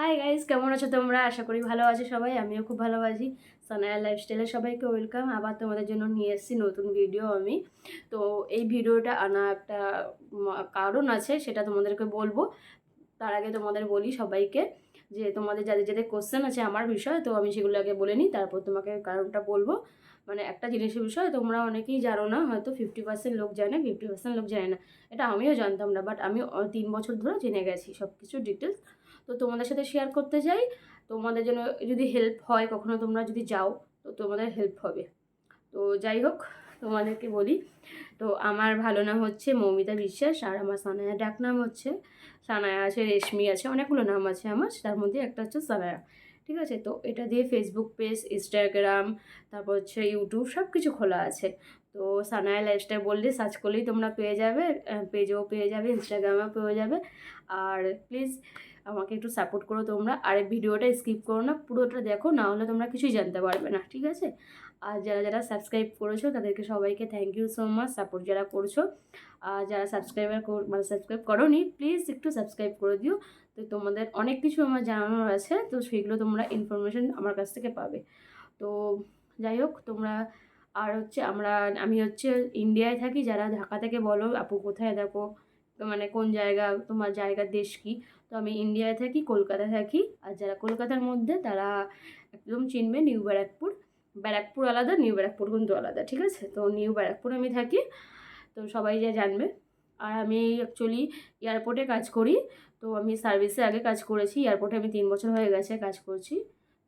Hi guys কেমন আছো তোমরা? আশা করি ভালো আছো সবাই, আমিও খুব ভালো আছি। সানায়া লাইফস্টাইলে সবাইকে ওয়েলকাম আবার তোমাদের জন্য নিয়ে এসেছি নতুন ভিডিও আমি। তো এই ভিডিওটা আনা একটা কারণ আছে, সেটা তোমাদেরকে বলব। তার আগে তোমাদের বলি সবাইকে যে তোমাদের যাদের যাদের কোশ্চেন আছে আমার বিষয়, তো আমি সেগুলো আগে বলে নিই, তারপর তোমাকে কারণটা বলব। মানে একটা জিনিসের বিষয় তোমরা অনেকেই জানো না, হয়তো ফিফটি পার্সেন্ট লোক জানে ফিফটি পার্সেন্ট লোক জানে না। এটা আমিও জানতাম না বাট আমি তিন বছর ধরে জেনে গেছি সব কিছু ডিটেলস তো তোমাদের সাথে শেয়ার করতে চাই, তোমাদের জন্য যদি হেল্প হয়, কখনো তোমরা যদি যাও, তো তোমাদের হেল্প হবে। তো যাই হোক তোমাদেরকে বলি। তো আমার ভালো নাম হচ্ছে মৌমিতা বিশ্বাস আর আমার সানায়া ডাক নাম হচ্ছে সানায়া আছে, রেশমি আছে, অনেকগুলো নাম আছে আমার। তার মধ্যে একটা হচ্ছে সানায়া। ঠিক আছে? তো এটা দিয়ে ফেসবুক পেজ ইনস্টাগ্রাম তারপর হচ্ছে ইউটিউব সব কিছু খোলা আছে। তো সানায়া লাইফস্টাইল বললে সার্চ করলেই তোমরা পেয়ে যাবে পেজেও পেয়ে যাবে ইনস্টাগ্রামেও পেয়ে যাবে। আর প্লিজ আমাকে একটু সাপোর্ট করো তোমরা। আর ভিডিওটা স্কিপ করো না, পুরোটা দেখো, না হলে তোমরা কিছুই জানতে পারবে না। ঠিক আছে? আর যারা যারা সাবস্ক্রাইব করেছ, তাদেরকে সবাইকে thank you so much support যারা করছ। আর যারা সাবস্ক্রাইবার মানে সাবস্ক্রাইব করোনি প্লিজ একটু সাবস্ক্রাইব করে দিও। তো তোমাদের অনেক কিছু আমার জানানোর আছে, তো সেইগুলো তোমরা ইনফরমেশন আমার কাছ থেকে পাবে। তো যাই হোক, তোমরা আর হচ্ছে আমরা, আমি হচ্ছে ইন্ডিয়ায় থাকি, যারা ঢাকা থেকে বলো, আপু কোথায়? দেখো তো মানে কোন জায়গা? তোমার জায়গার দেশ কি? তো আমি ইন্ডিয়ায় থাকি, কলকাতায় থাকি। আর যারা কলকাতার মধ্যে, তারা একদম চিনবে নিউ ব্যারাকপুর। ব্যারাকপুর আলাদা, নিউ ব্যারাকপুর কিন্তু আলাদা, ঠিক আছে? তো নিউ ব্যারাকপুর আমি থাকি, তো সবাই যা জানবে। আর আমি অ্যাকচুয়ালি এয়ারপোর্টে কাজ করি, তো আমি সার্ভিসে আগে কাজ করেছি এয়ারপোর্টে আমি তিন বছর হয়ে গেছে কাজ করছি।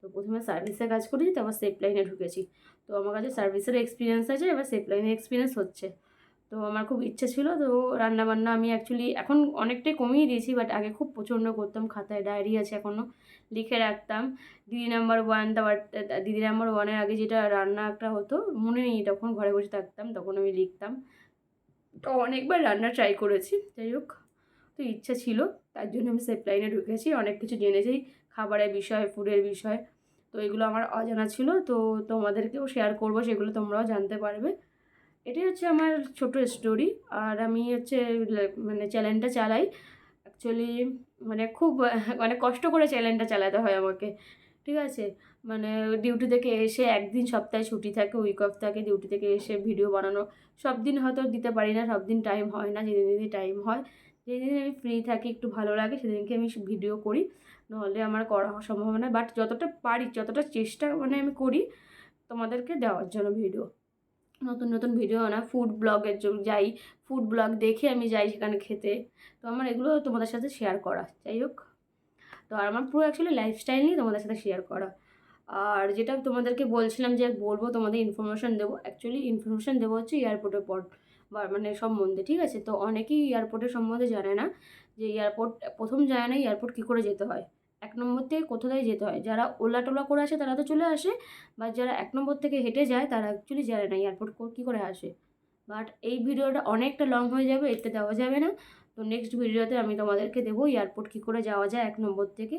তো প্রথমে সার্ভিসে কাজ করেছি, তারপর সেফ লাইনে ঢুকেছি। তো আমার কাছে সার্ভিসের এক্সপিরিয়েন্স আছে, এবার সেফ লাইনে এক্সপিরিয়েন্স হচ্ছে। তো আমার খুব ইচ্ছে ছিল, তো রান্নাবান্না আমি অ্যাকচুয়ালি এখন অনেকটাই কমিয়ে দিয়েছি বাট আগে খুব প্রচণ্ড করতাম, খাতায় ডায়েরি আছে এখনও লিখে রাখতাম। দিদি নাম্বার ওয়ান তারপর দিদি নাম্বার ওয়ানের আগে যেটা রান্না একটা হতো, মনে নেই তখন ঘরে বসে থাকতাম, তখন আমি লিখতাম। তো অনেকবার রান্না ট্রাই করেছি, যাই হোক, তো ইচ্ছা ছিল, তার জন্য আমি সেফ লাইনে ঢুকেছি, অনেক কিছু জেনেছি, খাবারের বিষয় ফুডের বিষয়, তো এগুলো আমার অজানা ছিল, তো তোমাদেরকেও শেয়ার করব, সেগুলো তোমরাও জানতে পারবে। এটাই হচ্ছে আমার ছোট স্টোরি আর আমি হচ্ছে মানে চ্যানেলটা চালাই। অ্যাকচুয়ালি মানে খুব মানে কষ্ট করে চ্যানেলটা চালাতে হয় আমাকে। ঠিক আছে? মানে ডিউটি থেকে এসে একদিন সপ্তাহে ছুটি থাকে উইক অফ থাকে ডিউটি থেকে এসে ভিডিও বানানো। সব দিন হয়তো দিতে পারি না, সব দিন টাইম হয় না, যেদিন যেদিন টাইম হয়। যেদিন আমি ফ্রি থাকি, একটু ভালো লাগে, সেদিনকে আমি ভিডিও করি। নাহলে আমার করা সম্ভব না বাট যতটা পারি, যতটা চেষ্টা মানে আমি করি, তোমাদেরকে দেওয়ার জন্য ভিডিও নতুন নতুন ভিডিও আনা ফুড ব্লগের যাই ফুড ব্লগ দেখে আমি যাই সেখানে খেতে। তো আমার এগুলো তোমাদের সাথে শেয়ার করা, যাই হোক। তো আর আমার পুরো অ্যাকচুয়ালি লাইফস্টাইল নিয়ে তোমাদের সাথে শেয়ার করা। আর যেটা তোমাদেরকে বলছিলাম যে বলব, তোমাদের ইনফরমেশন দেবো। অ্যাকচুয়ালি ইনফরমেশন দেবো হচ্ছে এয়ারপোর্টের পর বা মানে সম্বন্ধে, ঠিক আছে? তো অনেকেই এয়ারপোর্টের সম্বন্ধে জানে না যে এয়ারপোর্ট প্রথম জানে না এয়ারপোর্ট কী করে যেতে হয়। এক নম্বর থেকে কোথায় যেতে হয়? যারা ওলা টোলা করে আসে তারা তো চলে আসে, বা যারা এক নম্বর থেকে হেঁটে যায় তারা অ্যাকচুয়ালি জানে না, এয়ারপোর্ট কী করে আসে? বাট এই ভিডিওটা অনেকটা লং হয়ে যাবে এতে দেওয়া যাবে না। তো নেক্সট ভিডিওতে আমি তোমাদেরকে দেবো এয়ারপোর্ট কী করে যাওয়া যায় এক নম্বর থেকে।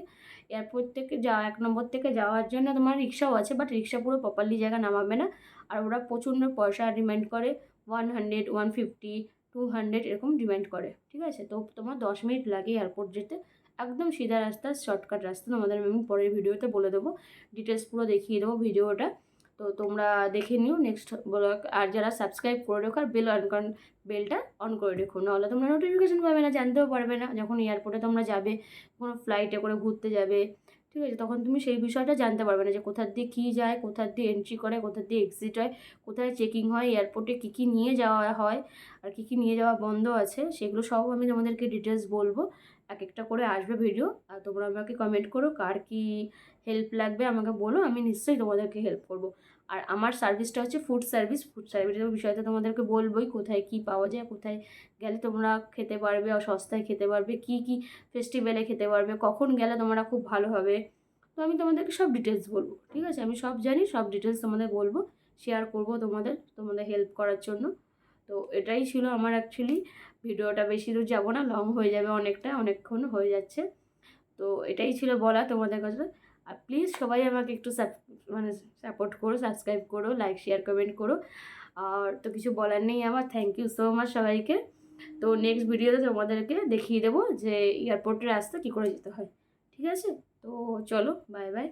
এয়ারপোর্ট থেকে যাওয়া এক নম্বর থেকে যাওয়ার জন্য তোমার রিক্সাও আছে বাট রিক্সা পুরো প্রপারলি জায়গা নামাবে না। আর ওরা প্রচণ্ড পয়সা ডিমান্ড করে one hundred one fifty two hundred এরকম ডিমান্ড করে, ঠিক আছে? তো তোমার দশ মিনিট লাগে এয়ারপোর্ট যেতে। একদম সিধা রাস্তা শর্টকাট রাস্তা। তোমাদের আমি পরের ভিডিওতে বলে দেবো। ডিটেলস পুরো দেখিয়ে দেবো ভিডিওটা। তো তোমরা দেখে নিও নেক্সট ব্লগ আর যারা সাবস্ক্রাইব করে রেখো আর বেল অন করেন বেলটা অন করে রেখো। নাহলে তোমরা নোটিফিকেশান পাবে না, জানতেও পারবে না। যখন এয়ারপোর্টে তোমরা যাবে, কোনো ফ্লাইটে করে ঘুরতে যাবে ঠিক আছে? তখন তুমি সেই বিষয়টা জানতে পারবে না যে কোথার দিয়ে কী যায়, কোথার দিয়ে এন্ট্রি করে, কোথার দিয়ে এক্সিট হয়, কোথায় চেকিং হয় এয়ারপোর্টে কী কী নিয়ে যাওয়া হয়, আর কী কী নিয়ে যাওয়া বন্ধ আছে, সেগুলো সব আমি তোমাদেরকে ডিটেলস বলব। এক একটা করে আসবে ভিডিও আর তোমরা আমাকে কমেন্ট করো, কার কী হেল্প লাগবে আমাকে বলো, আমি নিশ্চয়ই তোমাদেরকে হেল্প করব। আর আমার সার্ভিসটা হচ্ছে ফুড সার্ভিস ফুড সার্ভিসের বিষয়টা তোমাদেরকে বলবোই, কোথায় কী পাওয়া যায়, কোথায় গেলে তোমরা খেতে পারবে আর সস্তায় খেতে পারবে, কী কী ফেস্টিভ্যালে খেতে পারবে, কখন গেলে তোমরা খুব ভালো হবে। তো আমি তোমাদেরকে সব ডিটেলস বলব, ঠিক আছে? আমি সব জানি, সব ডিটেলস তোমাদের বলব শেয়ার করব তোমাদের তোমাদের হেল্প করার জন্য। তো এটাই ছিল আমার অ্যাকচুয়ালি ভিডিওটা। বেশি দূর যাব না লং হয়ে যাবে অনেকটা, অনেকক্ষণ হয়ে যাচ্ছে। তো এটাই ছিল বলা তোমাদের কাছে আর প্লিজ সবাই আমাকে একটু মানে সাপোর্ট করো সাবস্ক্রাইব করো লাইক শেয়ার কমেন্ট করো। আর তো কিছু বলার নেই আমার। থ্যাংক ইউ সো মাচ সবাইকে। তো নেক্সট ভিডিওতে তোমাদেরকে দেখিয়ে দেবো যে এয়ারপোর্টের রাস্তা কী করে যেতে হয়। ঠিক আছে? তো চলো বাই বাই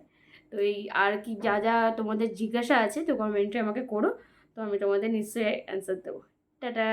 তো এই আর কি যা যা তোমাদের জিজ্ঞাসা আছে, তো কমেন্টে আমাকে করো। তো আমি তোমাদের নিশ্চয়ই অ্যান্সার দেবো। টাটা।